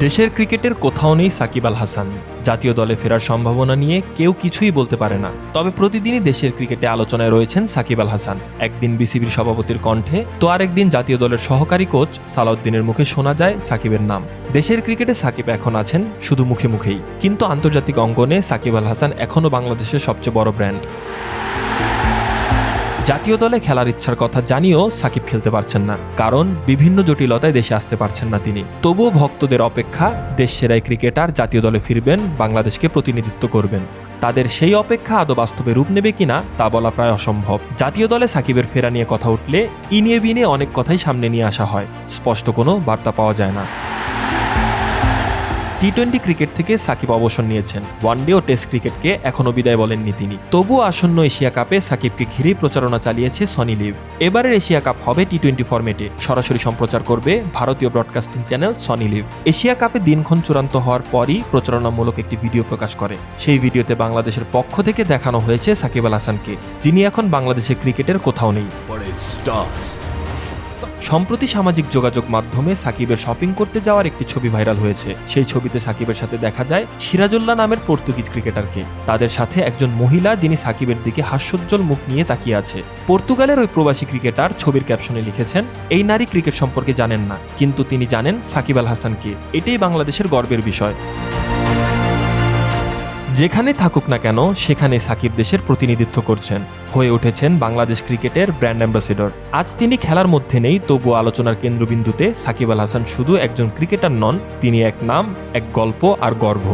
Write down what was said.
দেশের ক্রিকেটের কোথাও নেই সাকিব আল হাসান। জাতীয় দলে ফেরার সম্ভাবনা নিয়ে কেউ কিছুই বলতে পারে না। তবে প্রতিদিনই দেশের ক্রিকেটে আলোচনায় রয়েছেন সাকিব আল হাসান। একদিন বিসিবির সভাপতির কণ্ঠে তো আরেকদিন জাতীয় দলের সহকারী কোচ সালাউদ্দিনের মুখে শোনা যায় সাকিবের নাম। দেশের ক্রিকেটে সাকিব এখন আছেন শুধু মুখে মুখেই। কিন্তু আন্তর্জাতিক অঙ্গনে সাকিব আল হাসান এখনও বাংলাদেশের সবচেয়ে বড় ব্র্যান্ড। জাতীয় দলে খেলার ইচ্ছার কথা জানিয়েও সাকিব খেলতে পারছেন না। কারণ বিভিন্ন জটিলতায় দেশে আসতে পারছেন না তিনি। তবুও ভক্তদের অপেক্ষা দেশ সেরাই ক্রিকেটার জাতীয় দলে ফিরবেন, বাংলাদেশকে প্রতিনিধিত্ব করবেন। তাদের সেই অপেক্ষা আদৌ বাস্তবে রূপ নেবে কিনা তা বলা প্রায় অসম্ভব। জাতীয় দলে সাকিবের ফেরা নিয়ে কথা উঠলে ইনিয়ে বিনিয়ে অনেক কথাই সামনে নিয়ে আসা হয়। স্পষ্ট কোনো বার্তা পাওয়া যায় না। টি টোয়েন্টি ক্রিকেট থেকে সাকিব অবসর নিয়েছেন। ওয়ানডে ও টেস্ট ক্রিকেটকে এখনও বিদায় বলেননি তিনি। তবু আসন্ন এশিয়া কাপে সাকিবকে ঘিরে প্রচারণা চালিয়েছে সনি লিভ এবারের এশিয়া কাপ হবে টি টোয়েন্টি ফর্মেটে সরাসরি সম্প্রচার করবে ভারতীয় broadcasting channel Sony Liv Asia কাপে দিনক্ষণ চূড়ান্ত হওয়ার পরই প্রচারণামূলক একটি ভিডিও প্রকাশ করে। সেই ভিডিওতে বাংলাদেশের পক্ষ থেকে দেখানো হয়েছে সাকিব আল হাসানকে, যিনি এখন বাংলাদেশের ক্রিকেটের কোথাও নেই। সম্প্রতি সামাজিক যোগাযোগ মাধ্যমে সাকিবের শপিং করতে যাওয়ার একটি ছবি ভাইরাল হয়েছে। সেই ছবিতে সাকিবের সাথে দেখা যায় সিরাজুল্লাহ নামের পর্তুগিজ ক্রিকেটারকে। তাদের সাথে একজন মহিলা যিনি সাকিবের দিকে হাস্যোজ্জ্বল মুখ নিয়ে তাকিয়ে আছে। পর্তুগালের ওই প্রবাসী ক্রিকেটার ছবির ক্যাপশনে লিখেছেন, এই নারী ক্রিকেট সম্পর্কে জানেন না, কিন্তু তিনি জানেন সাকিব আল হাসানকে। এটাই বাংলাদেশের গর্বের বিষয়। যেখানে থাকুক না কেন, সেখানে সাকিব দেশের প্রতিনিধিত্ব করছেন। হয়ে উঠেছেন বাংলাদেশ ক্রিকেটের ব্র্যান্ড অ্যাম্বাসেডর। আজ তিনি খেলার মধ্যে নেই তবু আলোচনার কেন্দ্রবিন্দুতে সাকিব আল হাসান শুধু একজন ক্রিকেটার নন, তিনি এক নাম, এক গল্প আর গর্ব।